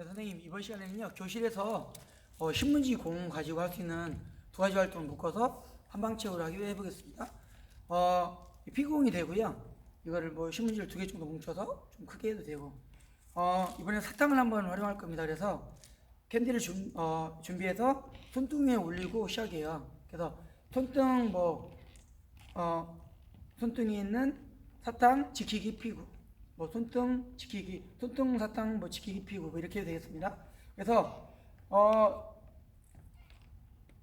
네, 선생님 이번 시간에는요 교실에서 어, 신문지 공 가지고 할 수 있는 두 가지 활동을 묶어서 한방체육을 하기로 해보겠습니다. 어, 이 피구공이 되고요. 이거를 뭐 신문지를 두 개 정도 뭉쳐서 좀 크게 해도 되고 어, 이번에 사탕을 한번 활용할 겁니다. 그래서 캔디를 준, 어, 준비해서 손등에 올리고 시작해요. 그래서 손등 뭐 어, 손등에 있는 사탕 지키기 피구 뭐 손등 지키기 손등 사탕 뭐 지키기 피구 뭐 이렇게 되겠습니다. 그래서 어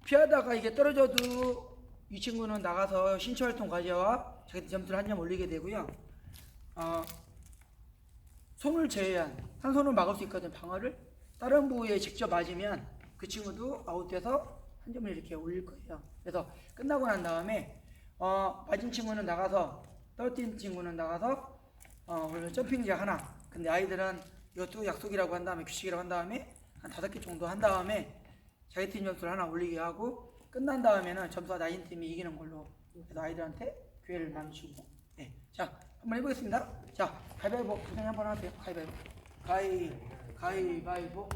피하다가 이게 떨어져도 이 친구는 나가서 신체 활동 과제와 자기 점수를 한 점 올리게 되고요. 어 손을 제외한 한 손을 막을 수 있거든 방어를 다른 부위에 직접 맞으면 그 친구도 아웃돼서 한 점을 이렇게 올릴 거예요. 그래서 끝나고 난 다음에 어 맞은 친구는 나가서 떨어뜨린 친구는 나가서 어 그러면 점핑작 하나. 근데 아이들은 이것도 약속이라고 한 다음에 규칙이라고 한 다음에 한 다섯 개 정도 한 다음에 자기 팀 점수를 하나 올리게 하고 끝난 다음에는 점수가 낮은 팀이 이기는 걸로 그래서 아이들한테 기회를 많이 주고. 네. 자 한번 해보겠습니다. 자 가위바위보. 구경 한번 하세요. 가위바위보. 가위 가위바위보.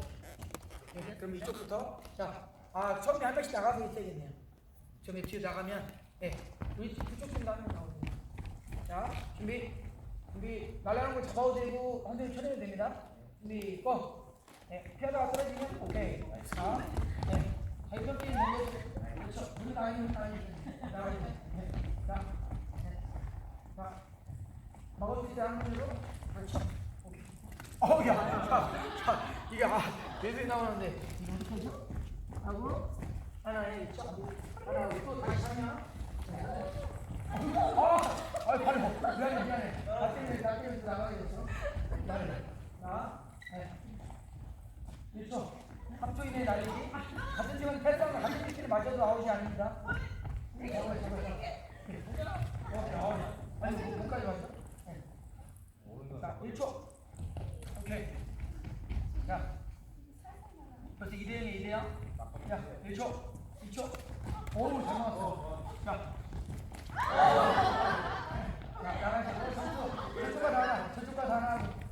네, 그럼 이쪽부터. 자 아 처음에 한 명씩 나가서 있어야겠네요. 저기 뒤에 나가면 네 우리 그쪽 팀 나가면 나오거든요 자 준비 준비 날라가는 걸 잡아도 되고 한대 쳐내도 됩니다 준비 고 네, 피하다가 떨어지면 오케이. 자, 네. 자기 뼈끼리 넘겨. 그렇죠. 눈이 나가면 나가면. 네. 자, 네. 자, 있다 한 번으로. 그렇죠. 어우 야, 자, 자, 이게 아, 매수에 나오는데 이거 어떡하죠? 하고 하나 있죠. 하나 또 다시 하면. 아, 아, 발이 뭐, 미안해, 미안해. 네. 1초. 3초 이내에 날리기. 같은 팀은 패스하면 같은 팀끼리 맞아도 아웃이 아닙니다. 뭐? 네. 자, 1초. 오케이. 자. 벌써 2대0에 2대0. 자, 1초. 2초. 오우, 잘 나왔어. 자. 자, 나가시고, 선수. 저쪽가 다 하나. 저쪽가 다 하나.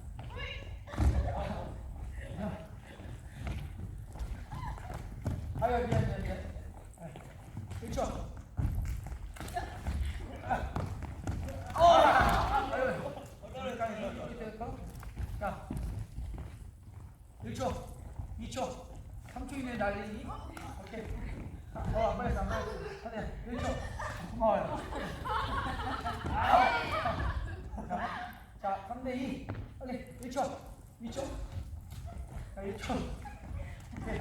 아유 미안 미안 미안. 아유, 그렇죠. 아, 아유, 어떨까요? 이렇게 될까? 자, 1초, 2초, 3초 이내 날리기. 오케이. 어, 안 말했어, 안 말했어. 하네, 1초. 어. 자, 3대 2. 빨리, 1초, 2초. 자, 1초. 오케이.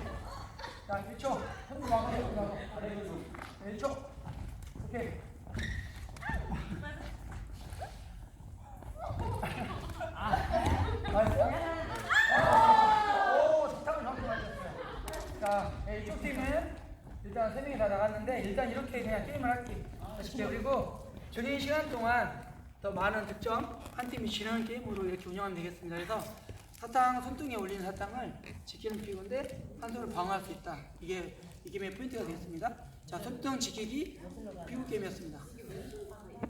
자, 1초. 손 막아, 손 막아. 1초. 오케이. 자, 네, 세 명이 다 나갔는데 일단 이렇게 그냥 게임을 할게요. 아시죠? 그리고 준인 시간 동안 더 많은 득점 한 팀이 지는 게임으로 이렇게 운영하면 되겠습니다. 그래서 사탕 손등에 올리는 사탕을 지키는 피구인데 한 손으로 방어할 수 있다. 이게 이 게임의 포인트가 되겠습니다. 자, 손등 지키기 피구 게임이었습니다.